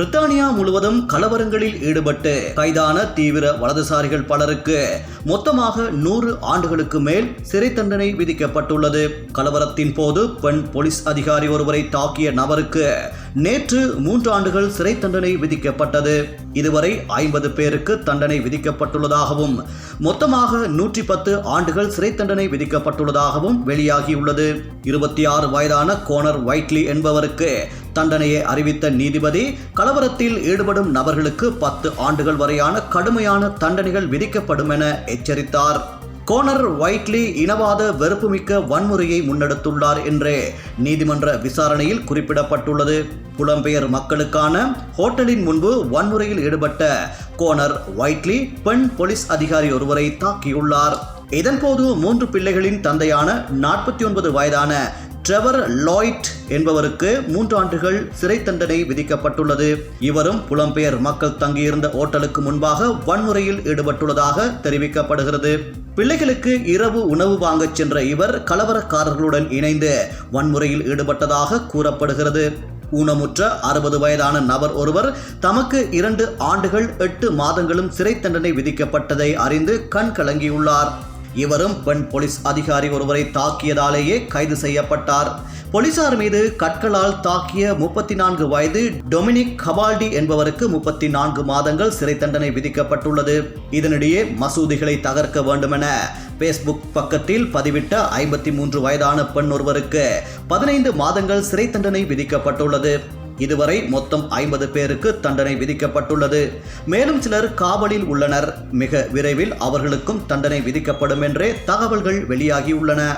பிரித்தானியா முழுவதும் கலவரங்களில் ஈடுபட்டு கைதான தீவிர வலதுசாரிகள் பலருக்கு மொத்தமாக நூறு ஆண்டுகளுக்கு மேல் சிறை தண்டனை விதிக்கப்பட்டுள்ளது. கலவரத்தின் போது பெண் போலீஸ் அதிகாரி ஒருவரை தாக்கிய நபருக்கு நேற்று மூன்று ஆண்டுகள் சிறை தண்டனை விதிக்கப்பட்டது. இதுவரை ஐம்பது பேருக்கு தண்டனை விதிக்கப்பட்டுள்ளதாகவும் மொத்தமாக நூற்றி பத்து ஆண்டுகள் சிறை தண்டனை விதிக்கப்பட்டுள்ளதாகவும் வெளியாகியுள்ளது. இருபத்தி ஆறு வயதான கோனர் வைட்லி என்பவருக்கு தண்டனையை அறிவித்த நீதிபதி கலவரத்தில் ஈடுபடும் நபர்களுக்கு பத்து ஆண்டுகள் வரையான கடுமையான தண்டனைகள் விதிக்கப்படும் என எச்சரித்தார். கோனர் ஒயிட்லி இனவாத வெறுப்புமிக்க வன்முறையை முன்னெடுத்துள்ளார் என்றே நீதிமன்ற விசாரணையில் குறிப்பிடப்பட்டுள்ளது. புலம்பெயர் மக்களுக்கான ஹோட்டலின் முன்பு வன்முறையில் ஈடுபட்ட கோனர் ஒயிட்லி பெண் போலீஸ் அதிகாரி ஒருவரை தாக்கியுள்ளார். இதன்போது மூன்று பிள்ளைகளின் தந்தையான நாற்பத்தி ஒன்பது வயதான ட்ரெவர் லாய்ட் என்பவருக்கு மூன்று ஆண்டுகள் சிறை தண்டனை விதிக்கப்பட்டுள்ளது. இவரும் புலம்பெயர் மக்கள் தங்கியிருந்த ஓட்டலுக்கு முன்பாக வன்முறையில் ஈடுபட்டுள்ளதாக தெரிவிக்கப்படுகிறது. பிள்ளைகளுக்கு இரவு உணவு வாங்கச் சென்ற இவர் கலவரக்காரர்களுடன் இணைந்து வன்முறையில் ஈடுபட்டதாக கூறப்படுகிறது. ஊனமுற்ற அறுபது வயதான நபர் ஒருவர் தமக்கு இரண்டு ஆண்டுகள் எட்டு மாதங்களும் சிறை தண்டனை விதிக்கப்பட்டதை அறிந்து கண் கலங்கியுள்ளார் இவரும் பெண் போலீஸ் அதிகாரி ஒருவரை தாக்கியதாலேயே கைது செய்யப்பட்டார். போலீசார் மீது கற்களால் தாக்கிய முப்பத்தி நான்கு வயது டொமினிக் கபால்டி என்பவருக்கு முப்பத்தி நான்கு மாதங்கள் சிறை தண்டனை விதிக்கப்பட்டுள்ளது. இதனிடையே மசூதிகளை தகர்க்க வேண்டுமென பேஸ்புக் பக்கத்தில் பதிவிட்ட ஐம்பத்தி மூன்று வயதான பெண் ஒருவருக்கு பதினைந்து மாதங்கள் சிறை தண்டனை விதிக்கப்பட்டுள்ளது. இதுவரை மொத்தம் ஐம்பது பேருக்கு தண்டனை விதிக்கப்பட்டுள்ளது. மேலும் சிலர் காவலில் உள்ளனர். மிக விரைவில் அவர்களுக்கும் தண்டனை விதிக்கப்படும் என்றே தகவல்கள் வெளியாகியுள்ளன.